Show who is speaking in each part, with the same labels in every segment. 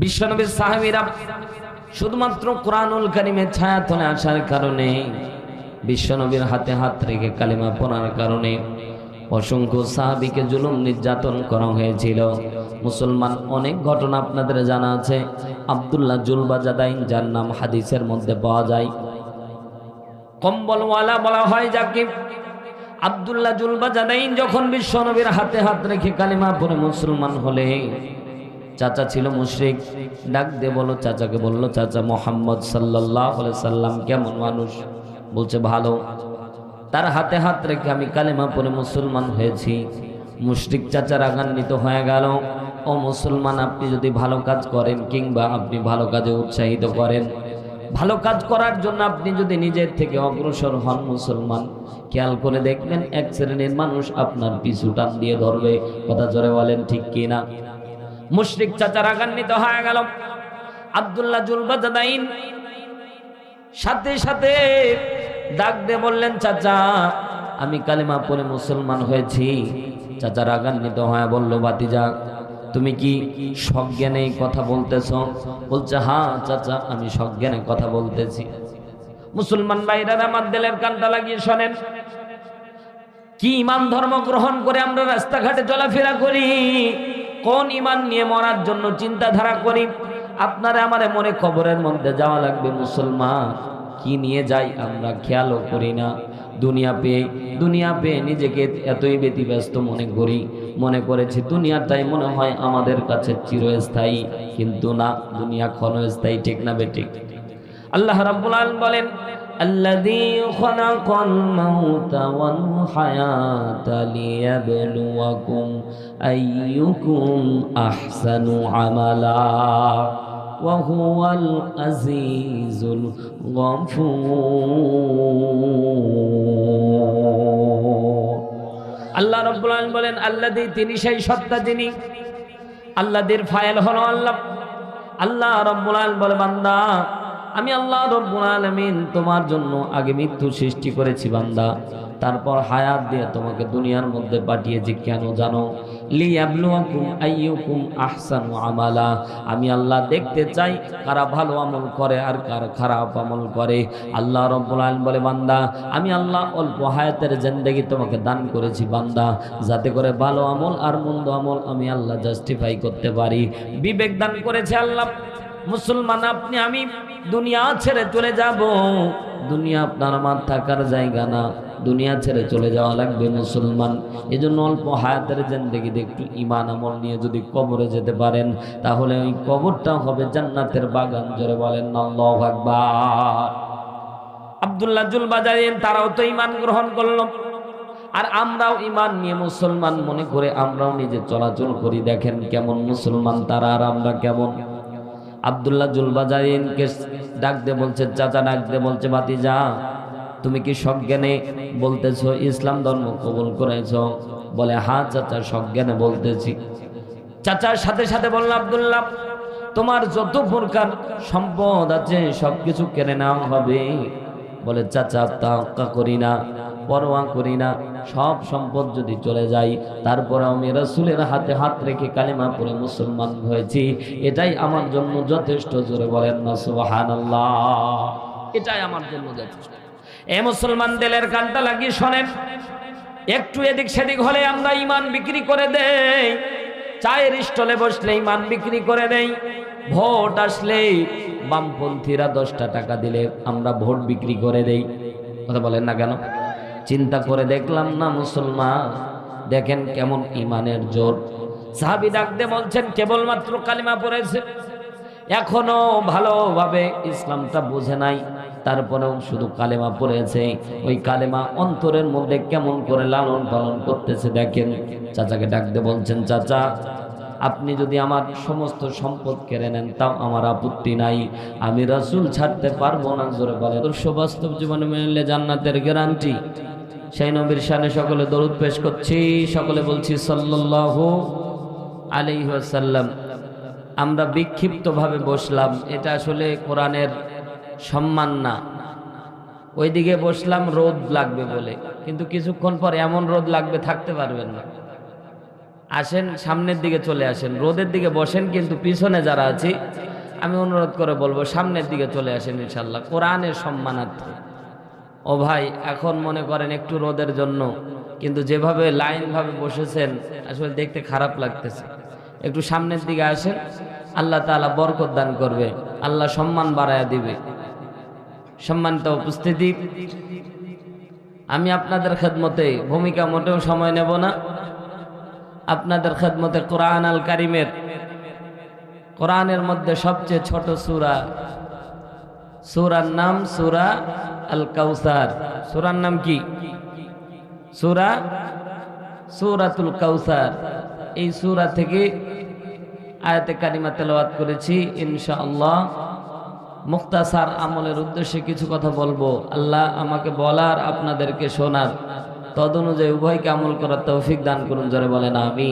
Speaker 1: বিশ্বনবীর সাহাবীরা শুধুমাত্র কোরআনুল কারিমের ছায়াতলে আসার কারণে, বিশ্বনবীর হাতে হাত রেখে কালিমা পড়ার কারণে অসংখ্য সাহাবিকে জুলুম নির্যাতন করা হয়েছিল। মুসলমান অনেক ঘটনা আপনাদের জানা আছে। আবদুল্লাহ জুলবাজাদাইন, যার নাম হাদিসের মধ্যে পাওয়া যায়। কম্বলওয়ালা বলা হয় যাকে। আবদুল্লাহ জুলবাজাদাইন যখন বিশ্বনবীর হাতে হাত রেখে কালিমা পড়ে মুসলমান হলে চাচা ছিল মুশরিক। ডাক দিয়ে বলো, চাচাকে বলল, চাচা মোহাম্মদ সাল্লাহ সাল্লাম কেমন মানুষ? বলছে, ভালো। তার হাতে হাত রেখে আমি কালেমা পরে মুসলমান হয়েছি। মুশরিক চাচা রাগান্বিত হয়ে গেল। ও মুসলমান, আপনি যদি ভালো কাজ করেন কিংবা আপনি ভালো কাজে উৎসাহিত করেন, ভালো কাজ করার জন্য আপনি যদি নিজের থেকে অগ্রসর হন মুসলমান, খেয়াল করে দেখবেন এক শ্রেণির মানুষ আপনার পিছু টান দিয়ে ধরবে। কথা জোরে বলেন ঠিক কিনা? মুশরিক চাচা রাগান্বিত হয়ে গেল। আবদুল্লাহ জুলবাজাদাইন সাথে সাথে ডাক দিয়ে বললেন, চাচা, আমি কালিমা পরে মুসলমান হয়েছি। চাচা রাগান্বিত হয়ে বলল বাতিজা তুমি কি সজ্ঞানে কথা বলতেছ? বলছে হ্যাঁ চাচা, আমি সজ্ঞানে কথা বলতেছি। মুসলমান ভাইরা আমার দেলের কানটা লাগিয়ে শোনেন, কি ইমান ধর্ম গ্রহণ করে আমরা রাস্তাঘাটে চলাফেরা করি? কোন ইমান নিয়ে মরার জন্য চিন্তাধারা করি? আপনারা আমার মনে খবরের মধ্যে যাওয়া লাগবে, মুসলমান। কি নিয়ে যাই আমরা খেয়ালও করি না। দুনিয়া পেয়ে দুনিয়া পেয়ে নিজেকে এতই ব্যতিব্যস্ত মনে করি। মনে করেছি দুনিয়াটাই মনে হয় আমাদের কাছে চিরস্থায়ী, কিন্তু না, দুনিয়া ক্ষণস্থায়ী, ঠিক না বেঠিক আল্লাহ রাব্বুল আলামিন বলেন الذي خلق الموت والحياة ليبلوكم أيكم أحسن عملا وهو العزيز الغفور আল্লাহ রব্বুল আলামিন বলেন আল্লাদি তিনি সেই সত্তা যিনি আল্লাহদের ফাইল হলো আল্লাহ আল্লাহ রব্বুল আলামিন বলে বান্দা আমি আল্লাহ রব্বুল আলামিন তোমার জন্য আগে মৃত্যু সৃষ্টি করেছি, বান্দা। তারপর হায়াত দিয়ে তোমাকে দুনিয়ার মধ্যে পাঠিয়েছি কেন জানো? আমালা। আমি আল্লাহ দেখতে চাই কারা ভালো আমল করে আর কার খারাপ আমল করে। আল্লাহ রব্বুল আলামিন বলে, বান্দা, আমি আল্লাহ অল্প হায়াতের জিন্দেগি তোমাকে দান করেছি, বান্দা। যাতে করে ভালো আমল আর মন্দ আমল আমি আল্লাহ জাস্টিফাই করতে পারি। বিবেক দান করেছে আল্লাহ। মুসলমান, আপনি, আমি দুনিয়া ছেড়ে চলে যাব। দুনিয়া আপনার আমার থাকার জায়গা না। দুনিয়া ছেড়ে চলে যাওয়া লাগবে মুসলমান। এই জন্য অল্প হায়াতের জেন্দেগিতে একটু ইমান আমল নিয়ে যদি কবরে যেতে পারেন, তাহলে ওই কবরটা হবে জান্নাতের বাগান। জোরে বলেন, আল্লাহু আকবার। আব্দুল্লাহ জুল বাজারিন তারাও তো ইমান গ্রহণ করল। আর আমরাও ইমান নিয়ে মুসলমান মনে করে আমরাও নিজে চলাচল করি। দেখেন কেমন মুসলমান, তারা আর আমরা কেমন? আবদুল্লাহ জুলবাজারিনকে ডাক দে বলছে, চাচা, ডাক দে বলছে বাতি যা তুমি কি সজ্ঞানে বলতেছ, ইসলাম ধর্ম কবুল করেছ? বলে হ্যাঁ চাচা, সজ্ঞানে বলতেছি। চাচার সাথে সাথে বলল, আবদুল্লাহ, তোমার যত প্রকার সম্পদ আছে সব কিছু কেড়ে নেওয়া হবে। বলে, চাচা তা করি না। পরোয়া করি না। সব সম্পদ যদি চলে যাই তারপরে আমি রসুলের হাতে হাত রেখে কালিমা পরে মুসলমান হয়েছি। এটাই আমার জন্য যথেষ্ট, জোরে বলেন না সুবাহান এটাই আমার জন্য যথেষ্ট। এ মুসলমান দেলের কানটা লাগিয়ে শোনেন। একটু এদিক সেদিক হলে আমরা ইমান বিক্রি করে দেই। চায়ের স্টলে বসলে ইমান বিক্রি করে দেই। ভোট আসলে বামপন্থীরা দশটা টাকা দিলে আমরা ভোট বিক্রি করে দেই। কথা বলেন না কেন? চিন্তা করে দেখলাম না মুসলমান। দেখেন কেমন ইমানের জোর। সাহাবি ডাকতে বলছেন, কেবলমাত্র কালিমা পড়েছে। এখনও ভালোভাবে ইসলামটা বুঝে নাই। তারপরেও শুধু কালেমা পড়েছে। ওই কালেমা অন্তরের মধ্যে কেমন করে লালন পালন করতেছে দেখেন। চাচাকে ডাকতে বলছেন, চাচা, আপনি যদি আমার সমস্ত সম্পদ কেড়ে নেন, তাও আমার আপত্তি নাই। আমি রাসুল ছাড়তে পারব না। জোরে বলে বাস্তব জীবনে মেনে জান্নাতের গ্যারান্টি সেই নবীর সানে সকলে দরুদ পেশ করছি। সকলে বলছি সাল্লাল্লাহু আলাইহি ওয়াসাল্লাম। আমরা বিক্ষিপ্তভাবে বসলাম। এটা আসলে কোরআনের সম্মান না। ওইদিকে বসলাম, রোদ লাগবে বলে। কিন্তু কিছুক্ষণ পর এমন রোদ লাগবে, থাকতে পারবেন না। আসেন, সামনের দিকে চলে আসেন। রোদের দিকে বসেন, কিন্তু পিছনে যারা আছি, আমি অনুরোধ করে বলব, সামনের দিকে চলে আসেন ইনশাল্লাহ কোরআনের সম্মানার্থে। ও ভাই, এখন মনে করেন একটু রোদের জন্য, কিন্তু যেভাবে লাইনভাবে বসেছেন, আসলে দেখতে খারাপ লাগতেছে। একটু সামনের দিকে আসেন, আল্লাহ তাআলা বরকত দান করবে, আল্লাহ সম্মান বাড়ায়া দিবে। সম্মানিত উপস্থিতি, আমি আপনাদের খেদমতে, ভূমিকা মোটেও সময় নেব না। আপনাদের খেদমতে কোরআন আল কারিমের, কোরআনের মধ্যে সবচেয়ে ছোট সুরা, সুরার নাম সূরা আল কাউসার সুরার নাম কি? সুরা? সুরাতুল কাউসার। এই সুরা থেকে আয়াতে কারিমা তেলাওয়াত করেছি, ইনশাআল্লাহ। মুক্তাসার আমলের উদ্দেশ্যে কিছু কথা বলব। আল্লাহ আমাকে বলার, আপনাদেরকে শোনার। তদ অনুযায়ী উভয়কে আমল করার তৌফিক দান করুন, জোরে বলেন আমি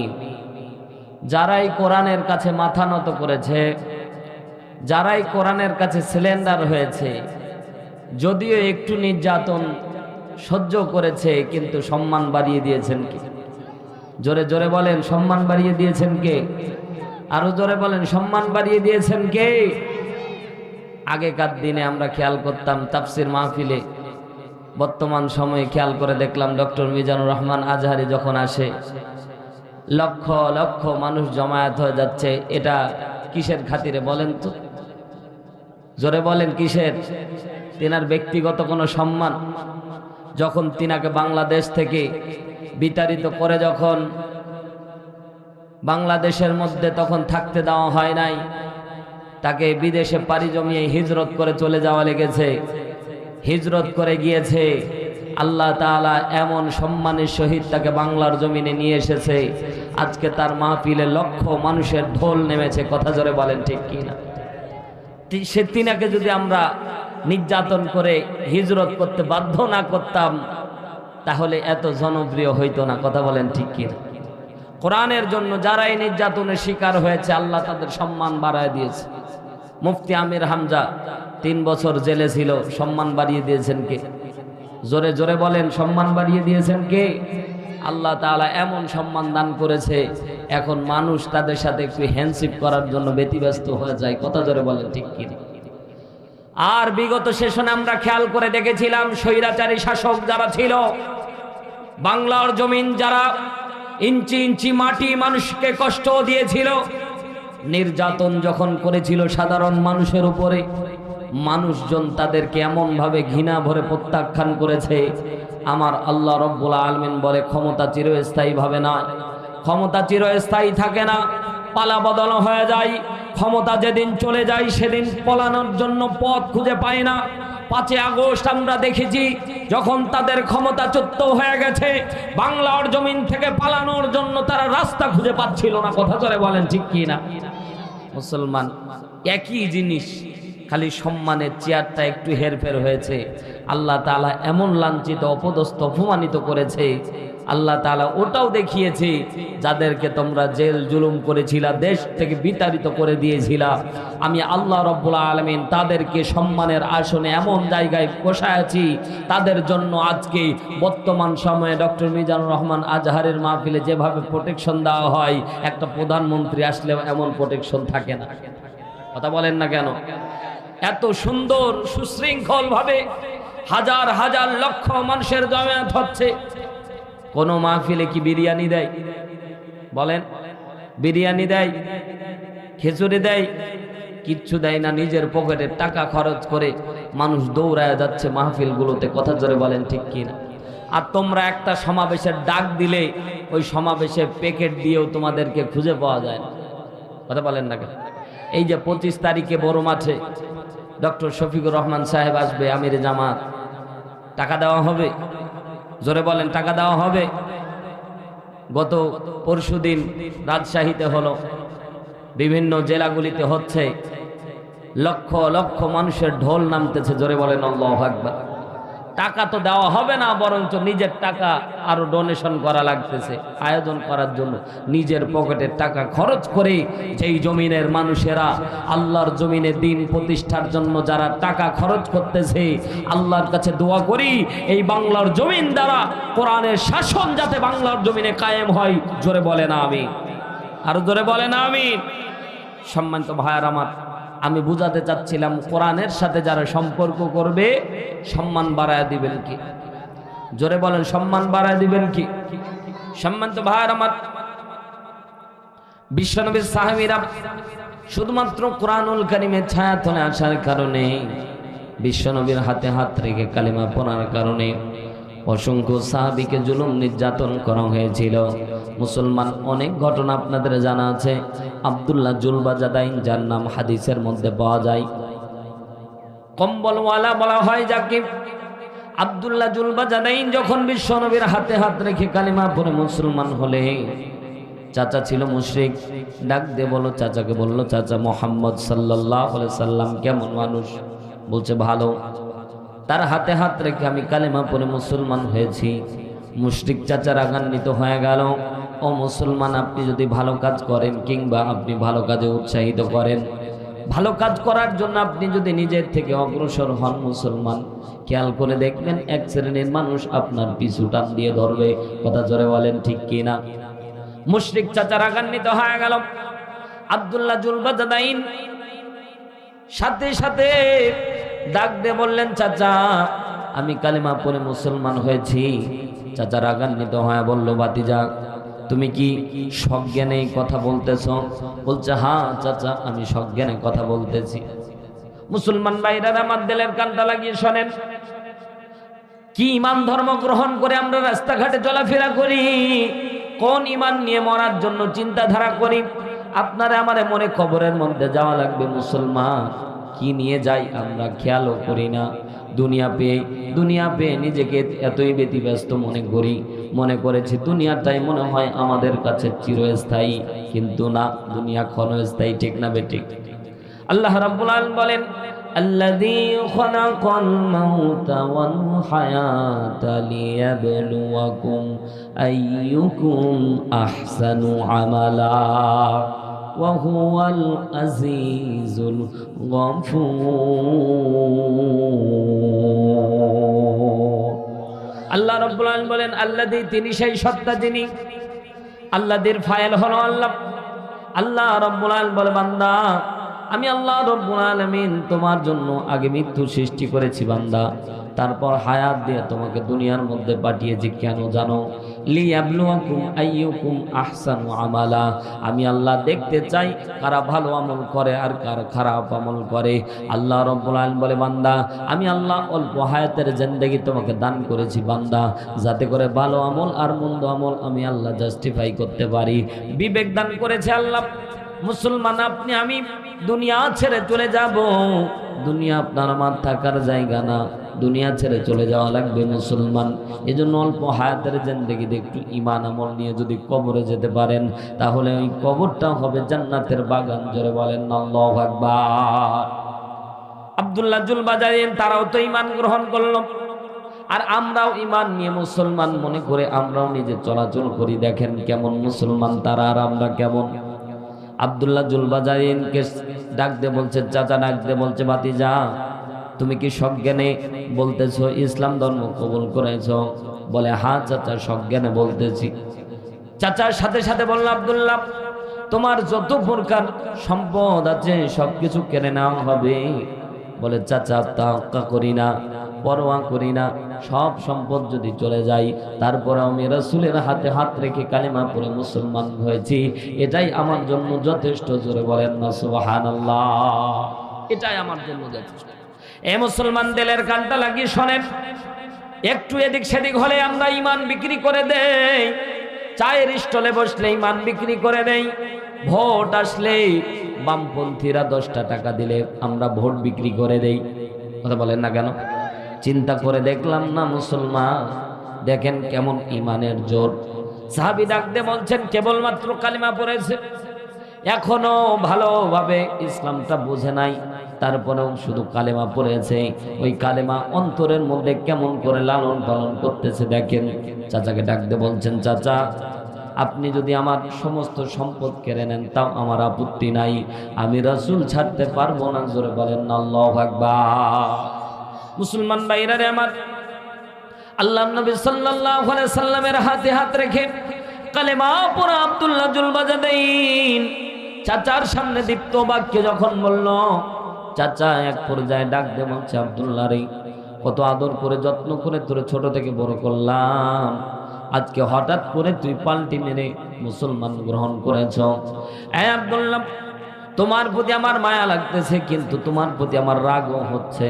Speaker 1: যারাই কোরআনের কাছে মাথা নত করেছে, যারাই কোরআনের কাছে সিলিন্ডার হয়েছে যদিও একটু নির্যাতন সহ্য করেছে, কিন্তু সম্মান বাড়িয়ে দিয়েছেন কি? জোরে জোরে বলেন, সম্মান বাড়িয়ে দিয়েছেন কে? আরও জোরে বলেন, সম্মান বাড়িয়ে দিয়েছেন কে? আগেকার দিনে আমরা খেয়াল করতাম তাফসির মাহফিলে, বর্তমান সময়ে খেয়াল করে দেখলাম ডক্টর মিজানুর রহমান আজহারি যখন আসে, লক্ষ লক্ষ মানুষ জমায়েত হয়ে যাচ্ছে। এটা কিসের খাতিরে বলেন তো? জোরে বলেন, কিসের? তেনার ব্যক্তিগত কোনো সম্মান যখন তিনাকে বাংলাদেশ থেকে বিতাড়িত করে যখন বাংলাদেশের মধ্যে তখন থাকতে দেওয়া হয় নাই, তাকে বিদেশে পাড়ি জমিয়ে হিজরত করে চলে যাওয়া লেগেছে। হিজরত করে গিয়েছে, আল্লাহ তাআলা এমন সম্মানের সহিত তাকে বাংলার জমিনে নিয়ে এসেছে, আজকে তার মাহফিলে লক্ষ মানুষের ঢোল নেমেছে, কথা জোরে বলেন ঠিক কি না তি- সে তিনাকে যদি আমরা নির্যাতন করে হিজরত করতে বাধ্য না করতাম, তাহলে এত জনপ্রিয় হইতো না, কথা বলেন ঠিক কি কোরআনের জন্য যারা এই নির্যাতনের শিকার হয়েছে, আল্লাহ তাদের সম্মান বাড়ায় দিয়েছে। মুফতি আমির হামজা তিন বছর জেলে ছিল, সম্মান বাড়িয়ে দিয়েছেন কে? জোরে জোরে বলেন, সম্মান বাড়িয়ে দিয়েছেন কে? আল্লাহ তাআলা এমন সম্মান দান করেছে, এখন মানুষ তাদের সাথে একটু হ্যান্ডশিপ করার জন্য ব্যতিব্যস্ত হয়ে যায়, কথা জোরে বলেন ঠিক কি না? আর বিগত সেশনে আমরা খেয়াল করে দেখেছিলাম স্বৈরাচারী শাসক যারা ছিল, বাংলার জমিন যারা ইঞ্চি ইঞ্চি মাটি মানুষকে কষ্ট দিয়েছিল, নির্যাতন যখন করেছিল সাধারণ মানুষের উপরে, মানুষজন তাদেরকে এমনভাবে ঘৃণা ভরে প্রত্যাখ্যান করেছে, আমার আল্লাহ রব্বুল আলমিন বলে ক্ষমতা চিরস্থায়ীভাবে না ক্ষমতা চিরস্থায়ী থাকে না। পালা বদল হয়ে যায়। ক্ষমতা যেদিন চলে যায়, সেদিন পলানোর জন্য পথ খুঁজে পায় না। পাঁচে আগস্ট আমরা দেখেছি, যখন তাদের ক্ষমতা ক্ষমতাচ্যুত হয়ে গেছে বাংলার জমিন থেকে পালানোর জন্য তারা রাস্তা খুঁজে পাচ্ছিল না। কথা চলে বলেন, ঠিক কি না? মুসলমান, একই জিনিস, খালি সম্মানের চেয়ারটা একটু হেরফের হয়েছে। আল্লাহ তাআলা এমন লাঞ্ছিত, অপদস্থ, অপমানিত করেছে আল্লাহ তাআলা ওটাও দেখিয়েছে, যাদেরকে তোমরা জেল জুলুম করেছিলা, দেশ থেকে বিতাড়িত করে দিয়েছিলা। আমি আল্লাহ রব্বুল আলমিন তাদেরকে সম্মানের আসনে এমন জায়গায় বসায়াছি তাদের জন্য আজকে বর্তমান সময়ে ডক্টর মিজানুর রহমান আজহারের মাহফিলে যেভাবে প্রোটেকশন দেওয়া হয়, একটা প্রধানমন্ত্রী আসলেও এমন প্রোটেকশন থাকে না। কথা বলেন না কেন? এত সুন্দর সুশৃঙ্খল ভাবে হাজার হাজার লক্ষ মানুষের জমায়েত হচ্ছে। কোন মাহফিলে কি বিরিয়ানি দেয়? বলেন, বিরিয়ানি দেয়, খিচুড়ি দেয়, কিচ্ছু দেয় না, নিজের পকেটের টাকা খরচ করে মানুষ দৌড়ায় যাচ্ছে মাহফিলগুলোতে, কথা জোরে বলেন ঠিক কি না আর তোমরা একটা সমাবেশের ডাক দিলে, ওই সমাবেশে প্যাকেট দিয়েও তোমাদেরকে খুঁজে পাওয়া যায় না। কথা বলেন না কেন? এই যে পঁচিশ তারিখে বড় মাঠে ডক্টর শফিকুর রহমান সাহেব আসবে, আমির জামাত, টাকা দেওয়া হবে। জোরে বলেন, টাকা দেওয়া হবে? গত পরশু দিন রাজশাহীতে হলো। বিভিন্ন জেলাগুলিতে হচ্ছে। লক্ষ লক্ষ মানুষের ঢোল নামতেছে, জোরে বলেন, আল্লাহ আকবার। টাকা তো দেওয়া হবে না, বরঞ্চ নিজের টাকা আরও ডোনেশন করা লাগতেছে। আয়োজন করার জন্য নিজের পকেটের টাকা খরচ করে যেই জমিনের মানুষেরা আল্লাহর জমিনে দিন প্রতিষ্ঠার জন্য যারা টাকা খরচ করতেছে, আল্লাহর কাছে দোয়া করি, এই বাংলার জমিন দ্বারা কোরআনের শাসন যাতে বাংলার জমিনে কায়েম হয়, জোরে বলে না আমি আরও জোরে বলে না আমি সম্মানিত ভাইয়ার আমার আমি বুঝাতে চাচ্ছিলাম কোরআনের সাথে যারা সম্পর্ক করবে, সম্মান বাড়ায় দিবেন কি? জোরে বলেন, সম্মান বাড়ায় দিবেন কি? সম্মানিত ভাইয়ার আমার, বিশ্বনবীর সাহাবীরা শুধুমাত্র কোরআনুল কারিমের ছায়াতলে আসার কারণে, বিশ্বনবীর হাতে হাত রেখে কালিমা পড়ার কারণে অসংখ্য সাহাবিকে জুলুম নির্যাতন করা হয়েছিল। মুসলমান, অনেক ঘটনা আপনাদের জানা আছে। আবদুল্লাহ জুলবাজাদাইন, যার নাম হাদিসের মধ্যে পাওয়া যায়। কম্বলওয়ালা বলা হয় যাকে। আবদুল্লাহ জুলবাজাদাইন যখন বিশ্বনবীর হাতে হাত রেখে কালিমা পরে মুসলমান হলে, চাচা ছিল মুশরিক। ডাক দিয়ে বলো, চাচাকে বলল, চাচা মোহাম্মদ সাল্লাহ সাল্লাম কেমন মানুষ? বলছে, ভালো। তার হাতে হাত রেখে আমি কালেমা পরে মুসলমান হয়েছি। মুশরিক চাচা রাগান্বিত হয়ে গেল। ও মুসলমান, আপনি যদি ভালো কাজ করেন কিংবা আপনি ভালো কাজে উৎসাহিত করেন, ভালো কাজ করার জন্য আপনি যদি নিজের থেকে অগ্রসর হন মুসলমান, খেয়াল করে দেখবেন এক শ্রেণির মানুষ আপনার পিছু টান দিয়ে ধরবে। কথা জোরে বলেন ঠিক কি না মুশরিক চাচা রাগান্বিত হয়ে গেল। আবদুল্লাহ জুলবাজাদাইন সাথে সাথে ডাক দিয়ে বললেন, চাচা, আমি কালিমা পরে মুসলমান হয়েছি। চাচা রাগান্বিত হয়ে বলল বাতিজা তুমি কি সজ্ঞানে কথা বলতেছ? বলছে হ্যাঁ চাচা, আমি সজ্ঞানে কথা বলতেছি। মুসলমান ভাইরা আমার দেলের কানটা লাগিয়ে শোনেন। কি ইমান ধর্ম গ্রহণ করে আমরা রাস্তাঘাটে চলাফেরা করি? কোন ইমান নিয়ে মরার জন্য চিন্তাধারা করি? আপনারা আমার মনে খবরের মধ্যে যাওয়া লাগবে মুসলমান। কি নিয়ে যাই আমরা খেয়ালও করি না। দুনিয়া পেয়ে দুনিয়া পেয়ে নিজেকে এতই ব্যতিব্যস্ত মনে করি মনে করেছি দুনিয়াটাই মনে হয় আমাদের কাছে চিরস্থায়ী কিন্তু না দুনিয়া ক্ষণস্থায়ী ঠিক না বেঠিক আল্লাহ রাব্বুল আলামিন বলেন الذي خلق الموت والحياة ليبلوكم أيكم أحسن عملا وهو العزيز الغفور আল্লাহ রব্বুল আলামিন বলেন আল্লাদি তিনি সেই সত্তা যিনি আল্লাহদের ফাইল হলো আল্লাহ আল্লাহ রব্বুল আলামিন বলে বান্দা আমি আল্লাহ রব্বুল আলামিন তোমার জন্য আগে মৃত্যু সৃষ্টি করেছি বান্দা তারপর হায়াত দিয়ে তোমাকে দুনিয়ার মধ্যে পাঠিয়েছি কেন জানো লিয়াবলুয়াকুম আইয়ুকুম আহসানু আমালা। আমি আল্লাহ দেখতে চাই কারা ভালো আমল করে আর কার খারাপ আমল করে। আল্লাহ রব্বুল আলামিন বলে, বান্দা, আমি আল্লাহ অল্প হায়াতের জিন্দেগি তোমাকে দান করেছি, বান্দা। যাতে করে ভালো আমল আর মন্দ আমল আমি আল্লাহ জাস্টিফাই করতে পারি। বিবেক দান করেছে আল্লাহ। মুসলমান আপনি, আমি দুনিয়া ছেড়ে চলে যাব। দুনিয়া আপনার আমার থাকার জায়গা না। দুনিয়া ছেড়ে চলে যাওয়া লাগবে মুসলমান। এজন্য অল্প হায়াতের জিন্দগিতে একটু ইমান আমল নিয়ে যদি কবরে যেতে পারেন, তাহলে ওই কবরটা হবে জান্নাতের বাগান, জোরে বলেন আল্লাহু আব্দুল্লাহ জুল বাজারিন তারাও তো ইমান গ্রহণ করল। আর আমরাও ইমান নিয়ে মুসলমান মনে করে আমরাও নিজে চলাচল করি। দেখেন কেমন মুসলমান, তারা আর আমরা কেমন। আবদুল্লাহ জুলবাজারিনকে ডাক দে বলছে, চাচা ডাক দে বলছে বাতি যা তুমি কি সজ্ঞানে বলতেছ, ইসলাম ধর্ম কবুল করেছ? বলে হ্যাঁ চাচা, সজ্ঞানে বলতেছি। চাচার সাথে সাথে বলল, আবদুল্লাহ, তোমার যত প্রকার সম্পদ আছে সব কিছু কেড়ে নেওয়া হবে। বলে, চাচা তা করি না, পরোয়া করি না, সব সম্পদ যদি চলে যায়, তারপরে আমি রসুলের হাতে হাত রেখে কালিমা পরে মুসলমান হয়েছি। এটাই আমার জন্য যথেষ্ট, জোরে বলেন না সুবাহান এটাই আমার জন্য যথেষ্ট। এ মুসলমান দেলের কানটা লাগিয়ে শোনেন। একটু এদিক সেদিক হলে আমরা ইমান বিক্রি করে দেই। চায়ের স্টলে বসলে ইমান বিক্রি করে দেই। ভোট আসলে বামপন্থীরা দশটা টাকা দিলে আমরা ভোট বিক্রি করে দেই। কথা বলেন না কেন? চিন্তা করে দেখলাম না মুসলমান? দেখেন কেমন ইমানের জোর। সাহাবি ডাকতে বলছেন, কেবলমাত্র কালিমা পড়েছে। এখনও ভালোভাবে ইসলামটা বুঝে নাই। তারপরেও শুধু কালেমা পড়েছে। ওই কালেমা অন্তরের মধ্যে কেমন করে লালন পালন করতেছে দেখেন। চাচাকে ডাকতে বলছেন, চাচা, আপনি যদি আমার সমস্ত সম্পদ কেড়ে নেন, তাও আমার আপত্তি নাই। আমি রাসূল ছাড়তে পারব না। জোরে বলেন মুসলমান ভাইরা রে আমার আল্লাহ নবী সাল্লাল্লাহু সাল্লামের হাতে হাত রেখে কালেমা পড়া আব্দুল্লাহ চাচার সামনে দীপ্ত বাক্য যখন বলল চাচা এক পর্যায়ে ডাক দে বলছে, আব্দুল্লাহ রে, কত আদর করে, যত্ন করে তোরে ছোট থেকে বড় করলাম। আজকে হঠাৎ করে তুই পাল্টি মেরে মুসলমান গ্রহণ করেছ। আব্দুল্লাহ, তোমার প্রতি আমার মায়া লাগতেছে, কিন্তু তোমার প্রতি আমার রাগও হচ্ছে।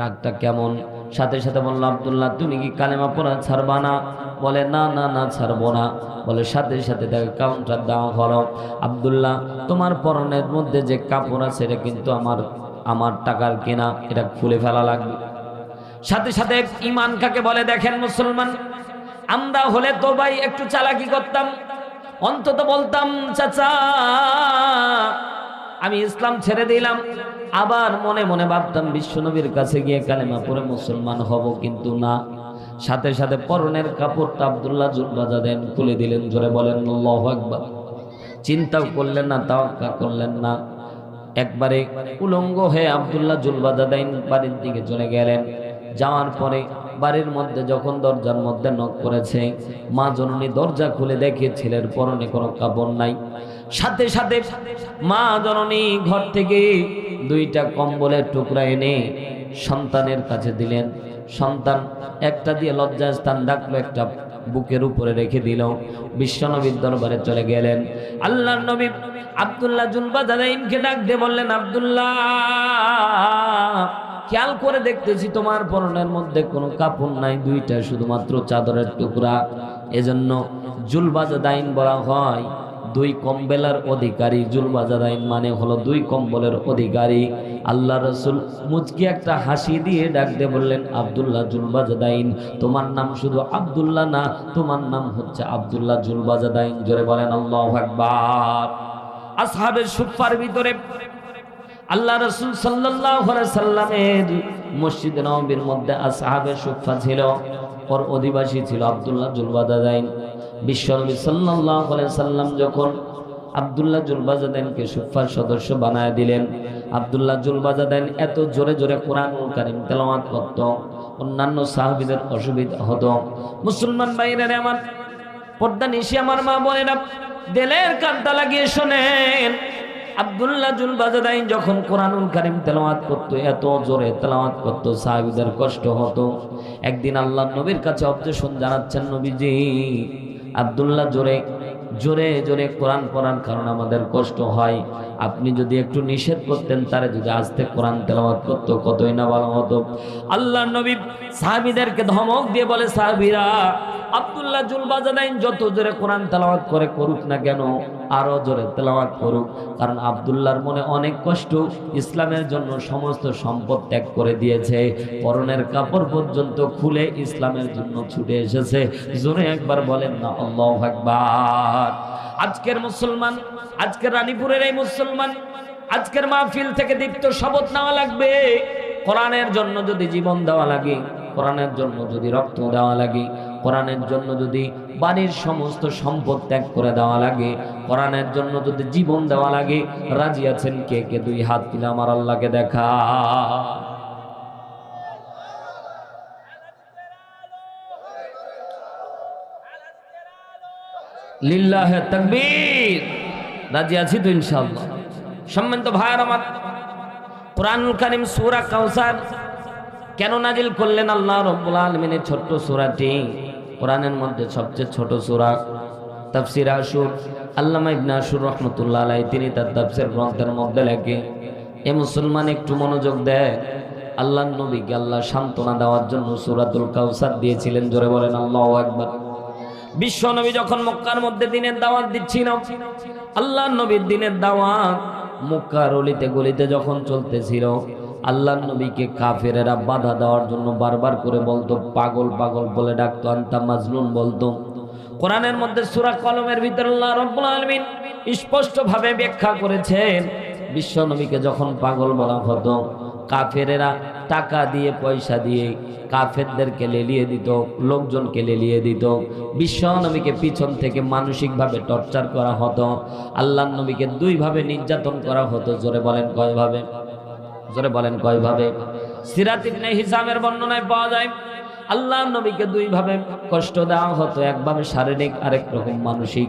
Speaker 1: রাগটা কেমন? সাথে সাথে বলল আবদুল্লাহ, তুমি কি কালেমা পড়া ছাড়বা না? বলে, না না না, ছাড়বো না। বলে, সাথে সাথে তাকে কাউন্টার দেওয়া হলো। আবদুল্লাহ, তোমার পরনের মধ্যে যে কাপড় আছে, এটা কিন্তু আমার আমার টাকার কেনা, এটা খুলে ফেলা লাগবে। সাথে সাথে ইমান কাকে বলে দেখেন মুসলমান? আমরা হলে তো ভাই একটু চালাকি করতাম। অন্তত বলতাম, চাচা আমি ইসলাম ছেড়ে দিলাম। আবার মনে মনে ভাবতাম, বিশ্বনবীর কাছে গিয়ে কালেমা পরে মুসলমান হব কিন্তু না। সাথে সাথে পরনের কাপড়টা আবদুল্লাহ জুলবাজা দেন খুলে দিলেন, জোরে বলেন আকবার। চিন্তাও করলেন না তাওয়াক্কা করলেন না। একবারে উলঙ্গ হয়ে আবদুল্লাহ জুলবাজা দেন বাড়ির দিকে চলে গেলেন। যাওয়ার পরে বাড়ির মধ্যে যখন দরজার মধ্যে নখ করেছে, মা জননী দরজা খুলে দেখে ছেলের পরনে কোনো কাপড় নাই। সাথে সাথে মা জননী ঘর থেকে দুইটা কম্বলের টুকরা এনে সন্তানের কাছে দিলেন। সন্তান একটা দিয়ে লজ্জার স্থান ডাকলো, একটা বুকের উপরে রেখে দিল। বিশ্বনবীর দরবারে চলে গেলেন। আল্লাহ নবী আবদুল্লাহ জুলবাদাইনকে ডাক দিয়ে বললেন, আবদুল্লাহ, খেয়াল করে দেখতেছি তোমার পরনের মধ্যে কোনো কাপড় নাই, দুইটা শুধুমাত্র চাদরের টুকরা। এজন্য জুলবাজাদাইন বলা হয় দুই কম্বেলার অধিকারী জুলবাজাদাইন মানে হলো দুই কম্বলের অধিকারী। আল্লাহ রসুল মুচকি একটা হাসি দিয়ে ডাক দিয়ে বললেন, আবদুল্লাহ জুলবাজাদাইন তোমার নাম শুধু আবদুল্লাহ না, তোমার নাম হচ্ছে আবদুল্লাহ জুলবাজাদাইন জোরে বলেন, আল্লাহ আকবার। আসহাবের সুফার ভিতরে আল্লাহ রসুল সাল্লাহ সাল্লামের মসজিদ নবীর মধ্যে আসহাবের সুফা ছিল। ওর অধিবাসী ছিল আবদুল্লাহ জুলবাদাদাইন বিশ্বনবী সাল্লাহ সাল্লাম যখন আবদুল্লাহ জুলবাজাদাইনকে সুফার সদস্য বানায় দিলেন, আবদুল্লাহ জুলবাজাদাইন এত জোরে জোরে কোরআনুল কারিম তেলাওয়াত করত, অন্যান্য সাহাবিদের অসুবিধা হতো। মুসলমান বাইরে আমার, পর্দা নিশি আমার মা বোনেরা, দেলের কান্তা লাগিয়ে শোনেন, আব্দুল্লাহ জুল বাজাদাইন যখন কোরআনুল কারিম তেলাওয়াত করতো, এত জোরে তেলাওয়াত করতো, সাহাবিদের কষ্ট হতো। একদিন আল্লাহ নবীর কাছে অবজেশন জানাচ্ছেন নবীজি আব্দুল্লাহ জোরে জোরে জোরে কোরআন পড়ার কারণ আমাদের কষ্ট হয়। আপনি যদি একটু নিষেধ করতেন, তারে যদি আস্তে কোরআন তেলাওয়াত করতো, কতই না ভালো হতো। আল্লাহ নবী সাহাবিদেরকে ধমক দিয়ে বলে, সাহাবিরা, আব্দুল্লাহ জুল বাজাদাইন যত জোরে কোরআন তেলাওয়াত করে করুক না কেন, আরও জোরে তেলাওয়াত করুক। কারণ আব্দুল্লাহর মনে অনেক কষ্ট, ইসলামের জন্য সমস্ত সম্পদ ত্যাগ করে দিয়েছে। পরনের কাপড় পর্যন্ত খুলে ইসলামের জন্য ছুটে এসেছে। জোরে একবার বলেন না, আল্লাহ একবার আজকের মুসলমান, আজকের রানীপুরের এই মুসলমান, আজকের মাহফিল থেকে দীপ্ত শপথ নেওয়া লাগবে। কোরআনের জন্য যদি জীবন দেওয়া লাগে, কোরআনের জন্য যদি রক্ত দেওয়া লাগে, কোরআনের জন্য যদি বাড়ির সমস্ত সম্পদ ত্যাগ করে দেওয়া লাগে, কোরআনের জন্য যদি জীবন দেওয়া লাগে, রাজি আছেন কে কে? দুই হাত তুলে আমার আল্লাহকে দেখা। লিল্লাহ তাকবীর। রাজি আছি তো ইনশাআল্লাহ। সম্মানিত ভাইয়ার আমার কোরআনুল কারিম সূরা কাউসার কেন নাজিল করলেন আল্লাহ রব্বুল আলমিনের ছোট্ট সূরাটি? কোরআনের মধ্যে সবচেয়ে ছোট সূরা তাফসির আশুর আল্লামা ইবনে আশুর রহমতুল্লাহ আলাই তিনি তার তাফসির গ্রন্থের মধ্যে লেখে, এ মুসলমান, একটু মনোযোগ দেয়। আল্লাহ নবীকে আল্লাহ সান্ত্বনা দেওয়ার জন্য সূরাতুল কাউসার দিয়েছিলেন। জোরে বলেন, আল্লাহু আকবার। বিশ্ব নবী যখন মক্কার মধ্যে দিনের দাওয়াত দিচ্ছিল আল্লাহ নবীর দিনের দাওয়াত মক্কার অলিতে গলিতে যখন চলতেছিল আল্লাহ নবীকে কাফেরেরা বাধা দেওয়ার জন্য বারবার করে বলতো, পাগল পাগল বলে ডাকতো, আন্তা মাজনুন বলতো। কোরআনের মধ্যে সুরা কলমের ভিতরে আল্লাহ রব্বুল আলামিন স্পষ্ট ভাবে ব্যাখ্যা করেছেন, বিশ্ব নবীকে যখন পাগল বলা হতো কাফেরেরা টাকা দিয়ে, পয়সা দিয়ে কাফেরদেরকে লেলিয়ে দিত, লোকজনকে লেলিয়ে দিত। বিশ্বনবীকে পিছন থেকে মানসিকভাবে টর্চার করা হতো। আল্লাহ নবীকে দুইভাবে নির্যাতন করা হতো। জোরে বলেন কয়ভাবে? জোরে বলেন কয়ভাবে? সিরাত ইবনে হিসামের বর্ণনায় পাওয়া যায় আল্লাহ নবীকে দুইভাবে কষ্ট দেওয়া হতো, একভাবে শারীরিক, আরেক রকম মানসিক।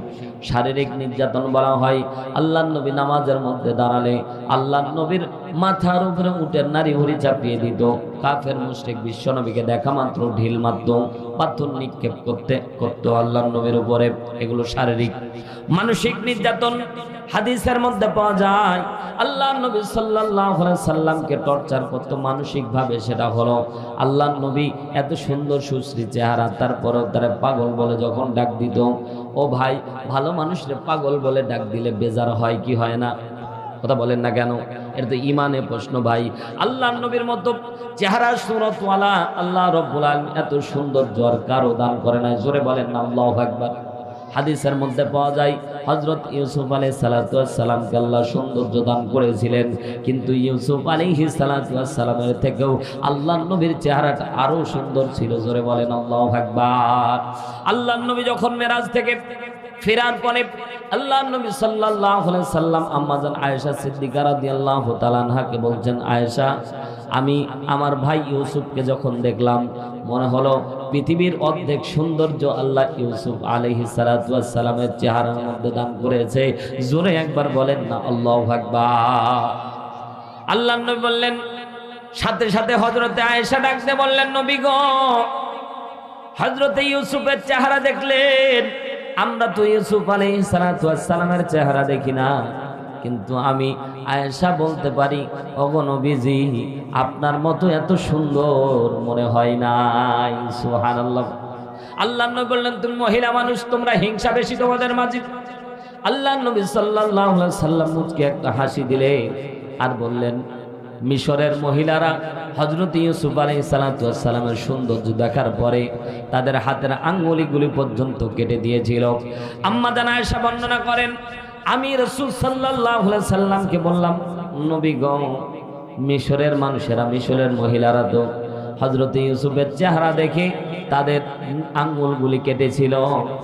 Speaker 1: শারীরিক নির্যাতন বলা হয় আল্লাহ নবী নামাজের মধ্যে দাঁড়ালে আল্লাহ নবীর মাথার উপরে উটের নারী হুড়ি চাপিয়ে দিত। কাফের, মুশরিক, বিশ্ব নবীকে দেখা মাত্র ঢিল মারত, পাথর নিক্ষেপ করতে, করতো আল্লাহ নবীর উপরে। এগুলো শারীরিক। মানসিক নির্যাতন হাদিসের মধ্যে পাওয়া যায়, আল্লাহ নবী সাল্লাল্লাহু আলাইহি সাল্লামকে টর্চার করত মানসিকভাবে, সেটা হলো আল্লাহ নবী এত সুন্দর সুশ্রী চেহারা, তারপরেও তারা পাগল বলে যখন ডাক দিত, ও ভাই, ভালো মানুষরে পাগল বলে ডাক দিলে বেজার হয় কি হয় না? কথা বলেন না কেন? এটা তো ইমানে প্রশ্ন ভাই। আল্লাহ নবীর মতো চেহারা সুরতওয়ালা আল্লাহ রব্বুল আলামিন এত সুন্দর জ্বর কারও দান করে নাই। জোরে বলেন না, আল্লাহু আকবার। হাদিসের মধ্যে পাওয়া যায় হজরত ইউসুফ আলী সালাতামকে আল্লাহ সৌন্দর্য দান করেছিলেন। কিন্তু ইউসুফ আলী সালাতামের থেকেও আল্লাহ নবীর চেহারাটা আরও সুন্দর ছিল। জোরে বলেন, আল্লাহ আকবার। আল্লাহ নবী যখন মেরাজ থেকে ফেরার পরে আল্লাহ নবী সাল্লাল্লাহু আলাইহি সাল্লাম আম্মাজান আয়েশা সিদ্দিকা রাদিয়াল্লাহু তাআলা আনহাকে বলছেন, আয়েশা, আমি আমার ভাই ইউসুফকে যখন দেখলাম, মনে হলো পৃথিবীর অর্ধেক সৌন্দর্য আল্লাহ ইউসুফ আলহি সালামের চেহারার মধ্যে দান করেছে। জোরে একবার বলেন না, আল্লাহ আকবার। আল্লাহ নবী বললেন, সাথে সাথে হজরতে আয়েশা ডাকতে বললেন, নবী গো হজরতে ইউসুফের চেহারা দেখলেন আমরা তো ইউসুফ আলী সালামের চেহারা দেখি না। কিন্তু আমি আয়েশা বলতে পারি অগনবীজি আপনার মতো এত সুন্দর মনে হয় নাই। সুহান আল্লাহ নবী বললেন, তুমি মহিলা মানুষ, তোমরা হিংসা বেশি তোমাদের মাঝে। আল্লাহ নবী সাল্লাহ সাল্লাম মুচকে একটা হাসি দিলে আর বললেন মিশরের মহিলারা হজরত ইউসুফ আলাই সালাতামের সৌন্দর্য দেখার পরে তাদের হাতের আঙ্গুলিগুলি পর্যন্ত কেটে দিয়েছিল। আম্মা জানা এসে বর্ণনা করেন, আমি রসুল সাল্লাহ সাল্লামকে বললাম, নবী মিশরের মানুষেরা, মিশরের মহিলারা তো হজরত ইউসুফের চেহারা দেখে তাদের আঙ্গুলগুলি কেটেছিল।